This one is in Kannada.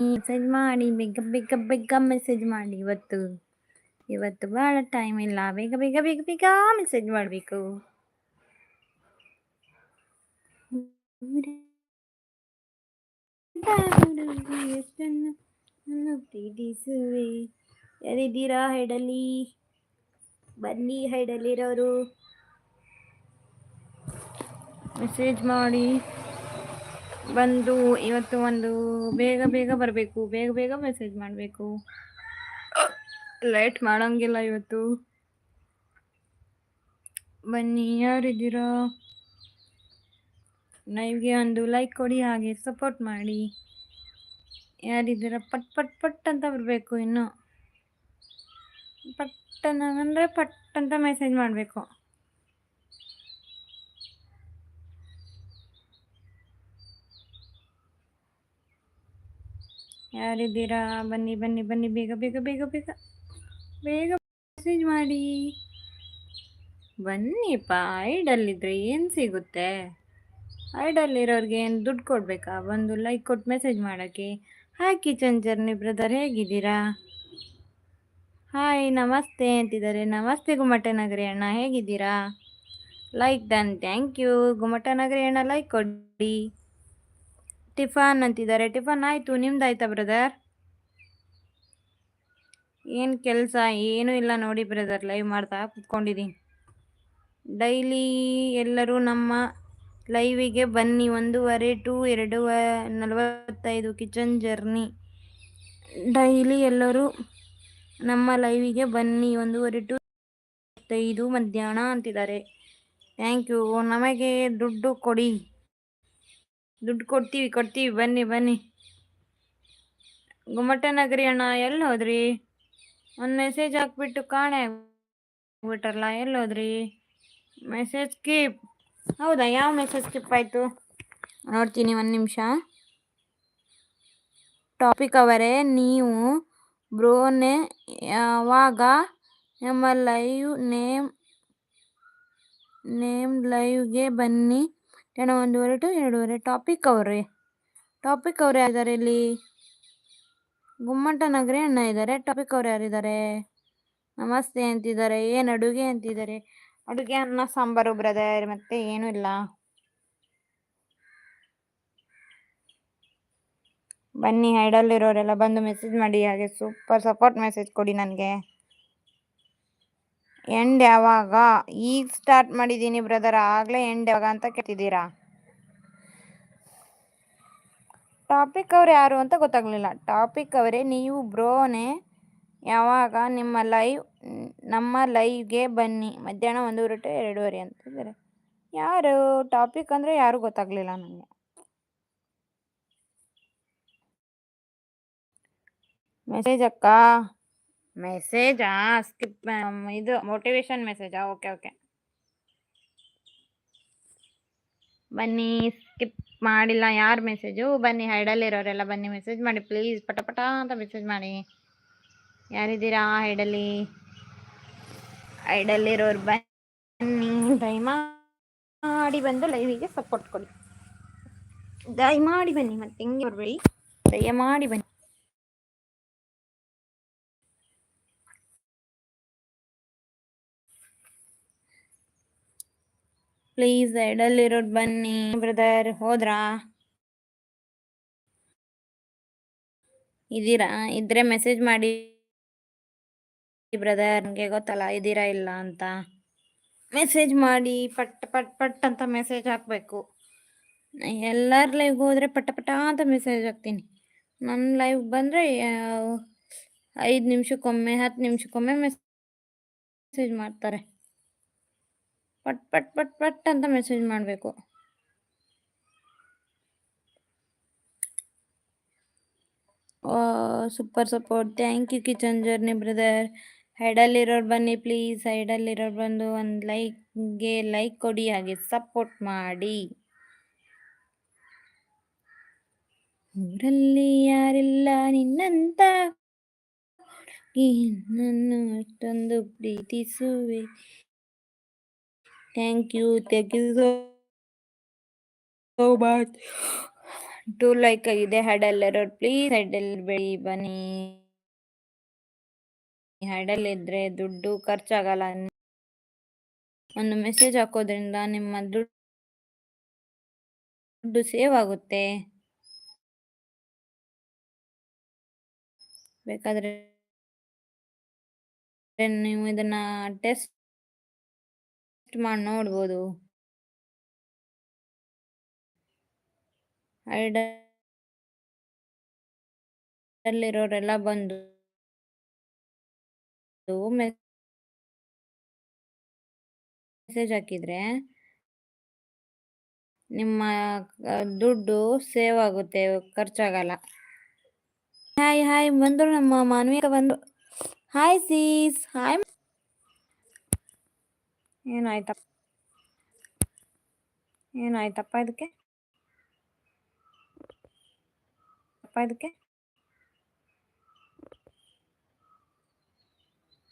ಮೆಸೇಜ್ ಮಾಡಿ, ಬೇಗ ಬೇಗ ಬೇಗ ಮೆಸೇಜ್ ಮಾಡಿ. ಇವತ್ತು ಇವತ್ತು ಭಾಳ ಟೈಮ್ ಇಲ್ಲ. ಬೇಗ ಬೇಗ ಬೇಗ ಬೇಗ ಮೆಸೇಜ್ ಮಾಡಬೇಕು. ಪ್ರೀತಿಸುವೆ ಯಾರಿದ್ದೀರಾ ಹೆಡಲಿ? ಬನ್ನಿ ಹೈಡಲ್ಲಿರೋರು ಮೆಸೇಜ್ ಮಾಡಿ. ಬಂದು ಇವತ್ತು ಒಂದು ಬೇಗ ಬೇಗ ಬರಬೇಕು, ಬೇಗ ಬೇಗ ಮೆಸೇಜ್ ಮಾಡಬೇಕು. ಲೇಟ್ ಮಾಡಂಗಿಲ್ಲ ಇವತ್ತು. ಬನ್ನಿ, ಯಾರಿದ್ದೀರಾ? ನೈವ್ಗೆ ಒಂದು ಲೈಕ್ ಕೊಡಿ, ಹಾಗೆ ಸಪೋರ್ಟ್ ಮಾಡಿ. ಯಾರಿದ್ದೀರಾ? ಪಟ್ ಪಟ್ ಪಟ್ ಅಂತ ಬರಬೇಕು ಇನ್ನು. ಪಟ್ಟನ ಅಂದರೆ ಪಟ್ ಅಂತ ಮೆಸೇಜ್ ಮಾಡಬೇಕು. ಯಾರಿದ್ದೀರಾ? ಬನ್ನಿ ಬನ್ನಿ ಬನ್ನಿ. ಬೇಗ ಬೇಗ ಬೇಗ ಬೇಗ. ಬೇಗ ಮೆಸೇಜ್ ಮಾಡಿ. ಬನ್ನಿಪ್ಪ ಐಡಲ್ಲಿದ್ದರೆ ಏನು ಸಿಗುತ್ತೆ? ಐಡಲ್ಲಿರೋರಿಗೆ ಏನು ದುಡ್ಡು ಕೊಡಬೇಕಾ? ಬಂದು ಲೈಕ್ ಕೊಟ್ಟು ಮೆಸೇಜ್ ಮಾಡೋಕ್ಕೆ. ಹಾಯ್ ಕಿಚನ್ ಜರ್ನಿ ಬ್ರದರ್ ಹೇಗಿದ್ದೀರಾ? ಹಾಯ್ ನಮಸ್ತೆ ಅಂತಿದ್ದಾರೆ. ನಮಸ್ತೆ ಗುಮ್ಮಟ ನಗರಿ ಅಣ್ಣ, ಹೇಗಿದ್ದೀರಾ? Like then thank you Gummata Nagari ಅಣ್ಣ ಲೈಕ್ ಕೊಡಿ. ಟಿಫನ್ ಅಂತಿದ್ದಾರೆ. ಟಿಫನ್ ಆಯಿತು ನಿಮ್ದಾಯ್ತಾ ಬ್ರದರ್ ಏನು ಕೆಲಸ? ಏನೂ ಇಲ್ಲ ನೋಡಿ ಬ್ರದರ್ ಲೈವ್ ಮಾಡ್ತಾ ಕುತ್ಕೊಂಡಿದ್ದೀನಿ. ಡೈಲಿ ಎಲ್ಲರೂ ನಮ್ಮ ಲೈವಿಗೆ ಬನ್ನಿ, ಒಂದೂವರೆ ಟು ಎರಡು ನಲವತ್ತೈದು ಕಿಚನ್ ಜರ್ನಿ ಡೈಲಿ ಎಲ್ಲರೂ ನಮ್ಮ ಲೈವಿಗೆ ಬನ್ನಿ, ಒಂದೂವರೆ ಟು ಐದು ಮಧ್ಯಾಹ್ನ ಅಂತಿದ್ದಾರೆ. ಥ್ಯಾಂಕ್ ಯು ನಮಗೆ ದುಡ್ಡು ಕೊಡಿ. ದುಡ್ಡು ಕೊಡ್ತೀವಿ ಕೊಡ್ತೀವಿ, ಬನ್ನಿ ಬನ್ನಿ. ಗುಮ್ಮಟ ನಗರಿ ಅಣ್ಣ, ಎಲ್ಲಿ ಹೋದ್ರಿ? ಒಂದು ಮೆಸೇಜ್ ಹಾಕ್ಬಿಟ್ಟು ಕಾಣೆ ಆಗ್ಬಿಟ್ರಲ್ಲ ಎಲ್ಲಿ ಹೋದ್ರಿ? ಮೆಸೇಜ್ ಸ್ಕಿಪ್ ಹೌದಾ, ಯಾವ ಮೆಸೇಜ್ ಸ್ಕಿಪ್ ಆಯಿತು? ನೋಡ್ತೀನಿ ಒಂದು ನಿಮಿಷ. ಟಾಪಿಕ್ ಅವರೇ, ನೀವು ಬ್ರೋನೆ, ಯಾವಾಗ ನಮ್ಮ ಲೈವ್ ನೇಮ್ ನೇಮ್ ಲೈವ್ಗೆ ಬನ್ನಿ. ಜನ ಒಂದೂವರೆ ಟು ಎರಡೂವರೆ ಟಾಪಿಕ್ ಅವರೇ. ಟಾಪಿಕ್ ಅವ್ರು ಯಾರಿದ್ದಾರೆ ಇಲ್ಲಿ? ಗುಮ್ಮಟ ನಗರಿ ಅಣ್ಣ ಇದ್ದಾರೆ. ಟಾಪಿಕ್ ಅವ್ರು ಯಾರಿದ್ದಾರೆ? ನಮಸ್ತೆ ಅಂತಿದ್ದಾರೆ. ಏನು ಅಡುಗೆ ಅಂತಿದ್ದಾರೆ? ಅಡುಗೆ ಅನ್ನ, ಸಾಂಬಾರು ಬ್ರದರ್ ಮತ್ತೆ ಏನೂ ಇಲ್ಲ. ಬನ್ನಿ ಹೈಡಲ್ಲಿರೋರೆಲ್ಲ ಬಂದು ಮೆಸೇಜ್ ಮಾಡಿ, ಹಾಗೆ ಸೂಪರ್ ಸಪೋರ್ಟ್ ಮೆಸೇಜ್ ಕೊಡಿ ನನಗೆ. ಎಂಡ್ ಯಾವಾಗ? ಈಗ ಸ್ಟಾರ್ಟ್ ಮಾಡಿದ್ದೀನಿ ಬ್ರದರ್ ಆಗಲೇ ಎಂಡ್ ಯಾವಾಗ ಅಂತ ಕೇಳ್ತಿದ್ದೀರಾ? ಟಾಪಿಕ್ ಅವ್ರು ಯಾರು ಅಂತ ಗೊತ್ತಾಗಲಿಲ್ಲ. ಟಾಪಿಕ್ ಅವರೇ, ನೀವು ಬ್ರೋನೇ, ಯಾವಾಗ ನಿಮ್ಮ ಲೈವ್ ನಮ್ಮ ಲೈವ್ಗೆ ಬನ್ನಿ. ಮಧ್ಯಾಹ್ನ ಒಂದೂವರೆ ಟು ಎರಡೂವರೆ ಅಂತಿದ್ದಾರೆ ಯಾರು? ಟಾಪಿಕ್ ಅಂದರೆ ಯಾರು ಗೊತ್ತಾಗಲಿಲ್ಲ ನನಗೆ. ಮೆಸೇಜ್ ಅಕ್ಕ. ಮೆಸೇಜಾ? ಸ್ಕಿಪ್ ಇದು ಮೋಟಿವೇಶನ್ ಮೆಸೇಜಾ? Okay okay. ಬನ್ನಿ, ಸ್ಕಿಪ್ ಮಾಡಿಲ್ಲ ಯಾರು ಮೆಸೇಜು? ಬನ್ನಿ ಹೈಡಲ್ಲಿರೋರೆಲ್ಲ ಬನ್ನಿ ಮೆಸೇಜ್ ಮಾಡಿ, ಪ್ಲೀಸ್, ಪಟ ಪಟ ಅಂತ ಮೆಸೇಜ್ ಮಾಡಿ. ಯಾರಿದ್ದೀರಾ ಹೈಡಲ್ಲಿ? ಹೈಡಲ್ಲಿರೋರು ಬನ್ನಿ, ದಯಮಾಡಿ ಬಂದು ಲೈವಿಗೆ ಸಪೋರ್ಟ್ ಕೊಡಿ. ದಯಮಾಡಿ ಬನ್ನಿ ಮತ್ತೆ ಹೆಂಗೆ ಬರಬೇಡಿ. ದಯಮಾಡಿ ಬನ್ನಿ. ಪ್ಲೀಸ್ ಎಡಲ್ಲಿರೋದು ಬನ್ನಿ. ಬ್ರದರ್, ಹೋದ್ರಾ? ಇದ್ದೀರಾ? ಇದ್ರೆ ಮೆಸೇಜ್ ಮಾಡಿ ಬ್ರದರ್ ನನಗೆ ಗೊತ್ತಲ್ಲ ಇದೀರಾ ಇಲ್ಲ ಅಂತ. ಮೆಸೇಜ್ ಮಾಡಿ, ಪಟ್ ಪಟ್ ಪಟ್ ಅಂತ ಮೆಸೇಜ್ ಹಾಕಬೇಕು. ಎಲ್ಲರ ಲೈವ್ಗೆ ಹೋದ್ರೆ ಪಟ ಪಟ ಅಂತ ಮೆಸೇಜ್ ಹಾಕ್ತೀನಿ. ನನ್ನ ಲೈವ್ ಬಂದರೆ ಐದು ನಿಮಿಷಕ್ಕೊಮ್ಮೆ, ಹತ್ತು ನಿಮಿಷಕ್ಕೊಮ್ಮೆ ಮೆಸೇಜ್ ಮಾಡ್ತಾರೆ. ಪಟ್ ಪಟ್ ಪಟ್ ಪಟ್ ಅಂತ ಮೆಸೇಜ್ ಮಾಡಬೇಕು. Super support thank you kitchen journey brother ಹೈಡಲ್ಲಿರೋರು ಬನ್ನಿ ಪ್ಲೀಸ್ ಹೈಡಲ್ಲಿರೋರು ಬಂದು ಒಂದು ಲೈಕ್ಗೆ ಲೈಕ್ ಕೊಡಿ, ಹಾಗೆ ಸಪೋರ್ಟ್ ಮಾಡಿ. ಊರಲ್ಲಿ ಯಾರಿಲ್ಲ, ನಿನ್ನಂತ. ನನ್ನ ಅಷ್ಟೊಂದು ಪ್ರೀತಿಸುವೆ. Thank you you so much two like ಆಗಿದೆ ಹ್ಯಾಡಲ್ ಎರರ್ ಪ್ಲೀಸ್ ಹ್ಯಾಡಲ್ ಬೆಳಿ ಬನ್ನಿ ಹ್ಯಾಡಲ್ ಇದ್ರೆ ದುಡ್ಡು ಖರ್ಚಾಗಲ್ಲ. ಒಂದು ಮೆಸೇಜ್ ಹಾಕೋದ್ರಿಂದ ನಿಮ್ಮ ದುಡ್ಡು ಸೇವ್ ಆಗುತ್ತೆ. ಬೇಕಾದ್ರೆ ನೀವು ಇದನ್ನ ಟೆಸ್ಟ್ ಮಾಡಿ ನೋಡ್ಬೋದು ಅಲ್ಲಿರೋರೆಲ್ಲ ಬಂದು ಮೆಸೇಜ್ ಹಾಕಿದ್ರೆ ನಿಮ್ಮ ದುಡ್ಡು ಸೇವ್ ಆಗುತ್ತೆ, ಖರ್ಚಾಗಲ್ಲ. ಹಾಯ್ ಹಾಯ್ ಬಂದ್ರು ನಮ್ಮ ಮಾನ್ವಿಕ ಬಂದು. ಹಾಯ್ ಸೀಸ್ ಹಾಯ್ ಏನಾಯ್ತಪ್ಪ? ಏನಾಯ್ತಪ್ಪ ಇದಕ್ಕೆ? ಅಪ್ಪ ಇದಕ್ಕೆ?